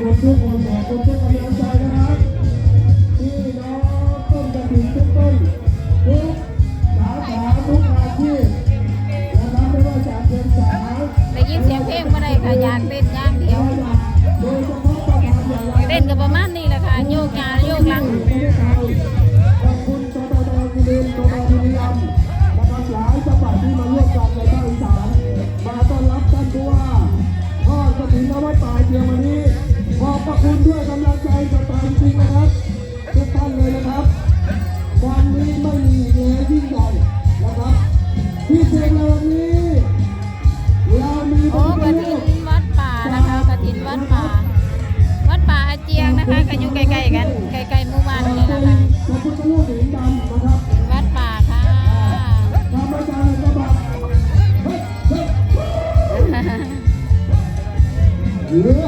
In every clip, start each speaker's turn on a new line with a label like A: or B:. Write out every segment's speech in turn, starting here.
A: করছে কোনো করতে পারি Yeah.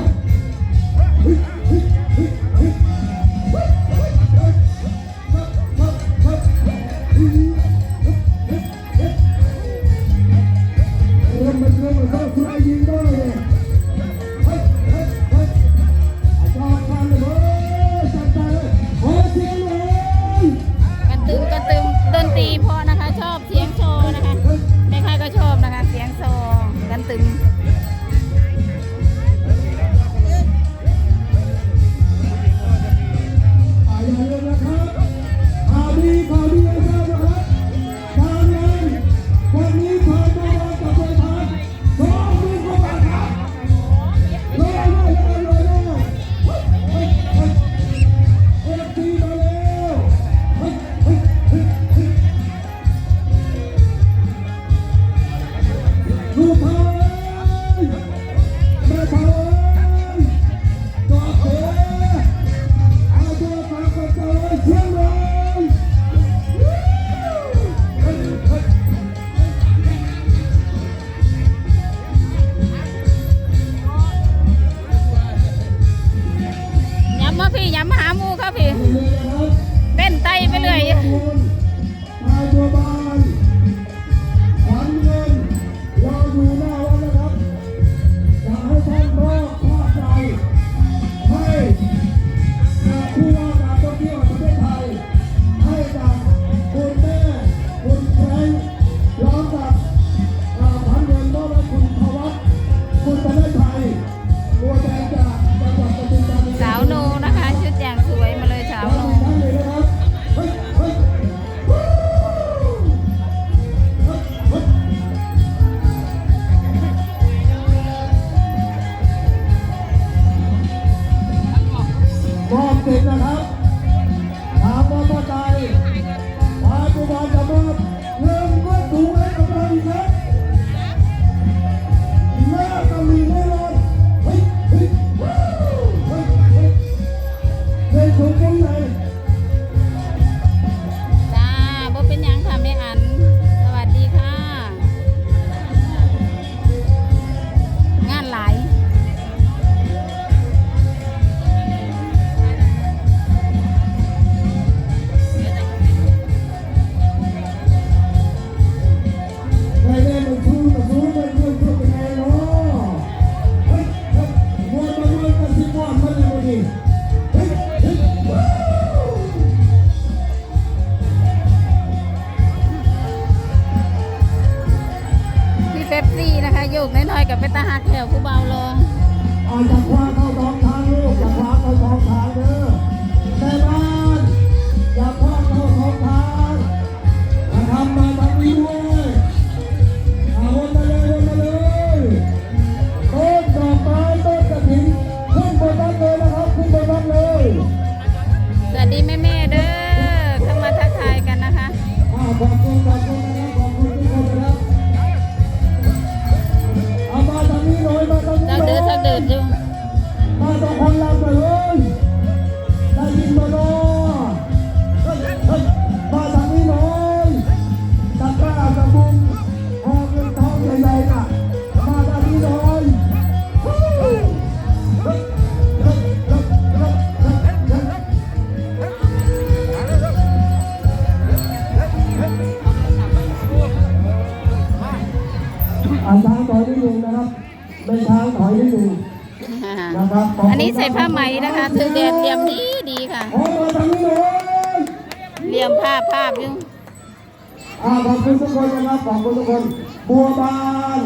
A: ม
B: หาห
A: มูครับพี่เต้
B: นไตไปเลย
A: นี้ใส่
B: ผ้า
A: ไหมนะคะ
B: ถือเดียมเดียมดีดีค่ะ
A: เลย
B: เรียมภาพภาพอยู่
A: ขอบคุณทุกคนนะครับขอบคุณทุกคนบัวบาน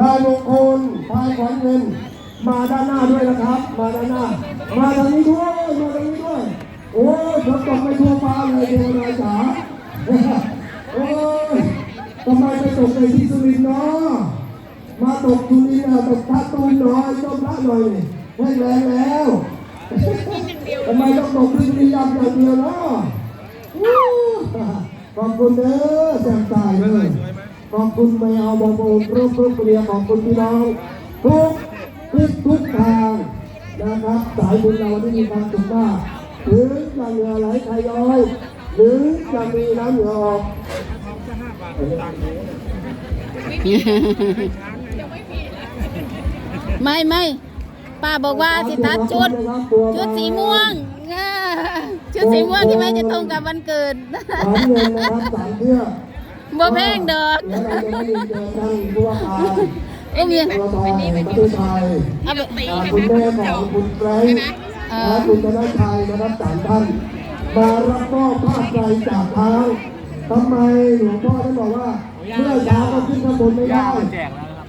A: ลายมงคลพายขวัญเงินมาด้านหน้าด้วยนะครับ มาด้านหน้า มาทางนี้ด้วยมาทางนี้ด้วย โอ้ยฝนตกไม่ทั่วฟ้าเลยเทวนายจ๋าโอ้ยทำไมไปตกในที่สุรินทร์เนาะมาตกสุรินทร์ตกพัดตูนหน่อยต้มพระหน่อย แห้งแรงแล้วทำไมต้องตกที่สุรินทร์อย่างเดียวเนาะวู้ขอบคุณเด้อแจ่มใสเลยขอบคุณไม่เอาบอมรูปรูปเรียขอบคุณพี่น้องทุกทุกทุกทางนะครับสายบุญเราที่มีความสุขมากหรือจะเหงื่อไหลใครย้อยหรือจะมีน้ำเหงื่อออก
B: ไม่ไม่ ป้าบอกว่าสิตัดชุด ชุดสีม่วงอ่าชุดสีม่วงที่ไม่จะตรงกับวันเกิด
A: สามเงินนะครับสามเพื่อ
B: บ่แพงดอก
A: เดี๋ยวเราจะได้เจอท่านผู้ว่าการ
B: เอ้ยเมีย
A: ตัวต่อประเทศไทย
B: เอาไป
A: อ่าคุณแม่ของคุณไกรส์
B: เออ
A: และคุณธนชัยนะครับสามท่านมารับมอบผ้าไตรจากเท้าทำไมหลวงพ่อท่านบอกว่าเมื่อเช้าก็ขึ้นข้างบนไม่ได้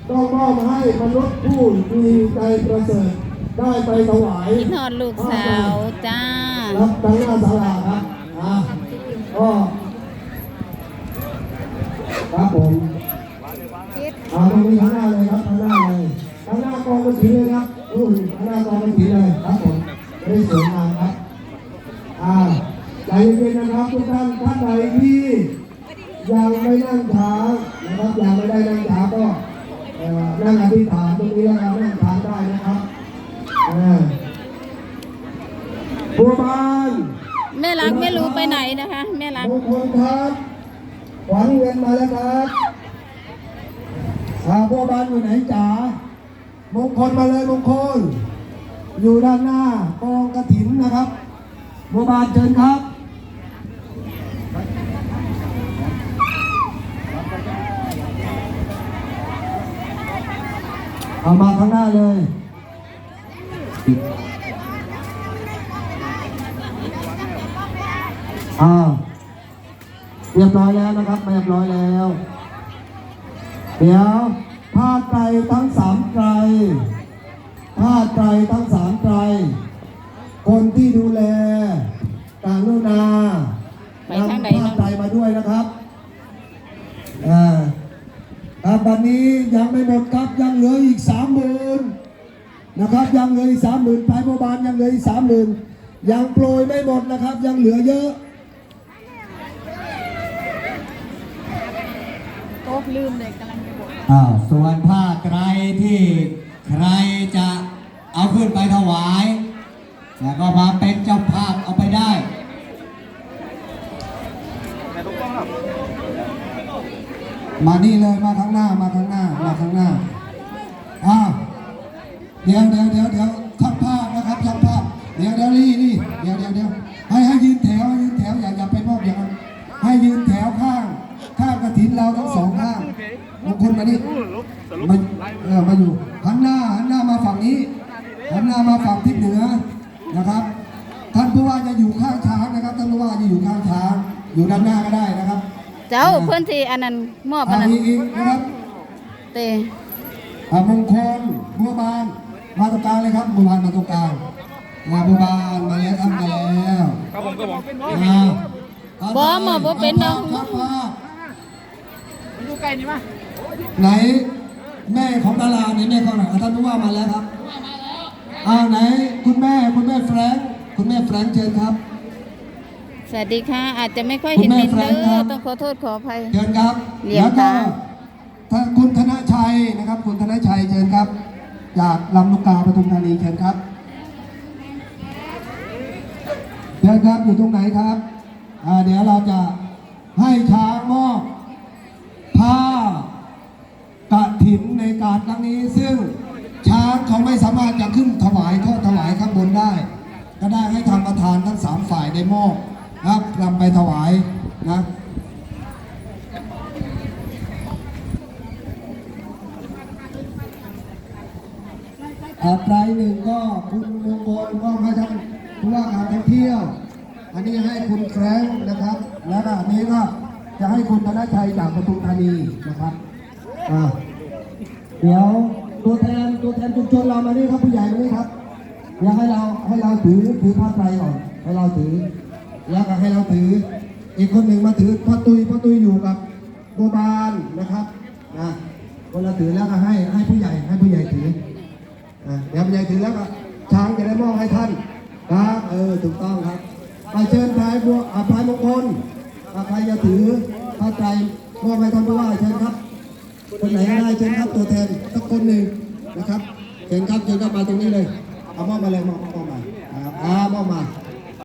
A: ต้องมอบให้มนุษย์ผู้มีใจประเสริฐ ได้ไปถวาย
B: คิดฮอดลูกสาวจ้า
A: รับทั้งหน้าศาลาครับอ่าก็ครับผมอ่าตรงนี้ข้างหน้าเลยครับข้างหน้าเลยข้างหน้ากองกระถิ่นเลยครับอุ้ยข้างหน้ากองกระถิ่นเลยครับผมจะได้สวยงามครับอ่าใจเย็นๆนะครับทุกท่านท่านใดที่ยังไม่นั่งช้านะครับยังไม่ได้นั่งช้าก็เอ่อนั่งอธิษฐานตรงนี้นะครับ บัวบาน
B: แม่รักไม่รู้ไปไหนนะคะ แม่รัก
A: มงคลครับหวังเงินมาแล้วครับอาบัวบานอยู่ไหนจ๋ามงคลมาเลยมงคล อยู่ด้านหน้ากองกระถินนะครับบัวบานเชิญครับเอามาข้างหน้าเลย อ่า เรียบร้อยแล้วนะครับเรียบร้อยแล้ว เดี๋ยวผ้าไตรทั้งสามไตรผ้าไตรทั้งสามไตร คนที่ดูแลกรุณา
B: ไปทางใด
A: นำผ้า
B: เนาะ
A: ไตรมาด้วยนะครับอ่าครับวันนี้ยังไม่หมดครับยังเหลืออีกสามหมื่นนะครับยังเหลืออีกสามหมื่นภายโบบาลยังเหลืออีกสามหมื่นยังโปรยไม่หมดนะครับ ยังเหลือเยอะ
B: โต๊ะ ลืมเลยกำลังจะบอก
C: อ่าส่วนผ้าไตรที่ใครจะเอาขึ้นไปถวาย แล้วก็มาเป็นเจ้าภาพเอาไปได้
A: มานี่เลยมาข้างหน้ามาข้างหน้ามาข้างหน้าอ้าวเดี๋ยวเดี๋ยวเดี๋ยวเดี๋ยวช่างภาพนะครับช่างภาพเดี๋ยวเดี๋ยวนี่นี่เดี๋ยวเดี๋ยวเดี๋ยวให้ให้ยืนแถวยืนแถวอย่าอย่าไปมอบอย่างนั้นให้ยืนแถวข้างข้างกระถินเราทั้งสอง คนมานี่มาเออมาอยู่หันหน้าหันหน้ามาฝั่งนี้หันหน้ามาฝั่งทิศเหนือนะครับ ท่านผู้ว่าจะอยู่ข้างช้างนะครับ ท่านผู้ว่าจะอยู่ข้างช้าง อยู่ด้านหน้าก็ได้นะครับ
B: เจ้าเพื่อนที่อันนั้นมอบอัน
A: อั
B: นั้น
A: นี้อีกนะครับ
B: เต
A: อ่ามงคลบัวบานมาตรงกลางเลยครับบัวบานมาตรงกลางมาบัวบานมาแล้วครับมาแล้วครับผมครับผม
B: บ่หมอบ่เป็นดอก
A: ครับภาพดูไกลนี่มา ไหนแม่ของดาราไหนแม่ของไหนท่านผู้ว่ามาแล้วครับอ่าไหนคุณแม่คุณแม่แฟรงค์คุณแม่แฟรงค์เชิญครับ
B: สวัสดีค่ะ อาจจะไม่ค่อยเห็น
A: คุณแม่
B: เห็น
A: แฟ
B: เล
A: รงค์ครั
B: ย
A: บ
B: ต้องขอโทษขออภัย
A: เชิญครับ
B: เลี้ยง
A: แล้วก็
B: ตา
A: ท่านคุณธนชัยนะครับ คุณธนชัยเชิญครับ จากลำลูกกาปทุมธานีเชิญครับเชิญครับอยู่ตรงไหนครับอ่าเดี๋ยวเราจะให้ช้างมอบผ้ากระถินในการครั้งนี้ ซึ่งช้างเขาไม่สามารถจะขึ้นถวายทอดถวายข้างบนได้ ก็ได้ให้ทางประธานทั้งสามฝ่ายได้มอบนะครับนำไปถวายนะออ่าไตรหนึ่งก็คุณมงคลมอบให้ท่านผู้ว่าการท่องเที่ยว อันนี้ให้คุณแฟรงค์นะครับ แล้วอันนี้ก็จะให้คุณธนชัยจากปทุมธานีนะครับอ่า เดี๋ยวตัวแทนตัวแทนชุมชนเรามานี่ครับผู้ใหญ่มานี่ครับเดี๋ยวให้เราให้เราถือถือผ้าไตรก่อนให้เราถือ แล้วก็ให้เราถือ อีกคนหนึ่งมาถือพ่อตุยพ่อตุยอยู่กับโบบานนะครับนะคนละถือแล้วก็ให้ให้ผู้ใหญ่ให้ผู้ใหญ่ถืออะเดี๋ยวผู้ใหญ่ถือแล้วก็ช้างจะได้มอบให้ท่านครับเออถูกต้องครับไปเชิญพายบัวอาพายมงคลอาใครจะถือผ้าไตรมอบให้ท่านผู้ว่าเชิญครับ คนไหนได้เชิญครับตัวแทนสักคนหนึ่งนะครับเชิญครับเชิญครับมาตรงนี้เลยเอามอบมาเลยมอบมอบมาอ่ามอบมา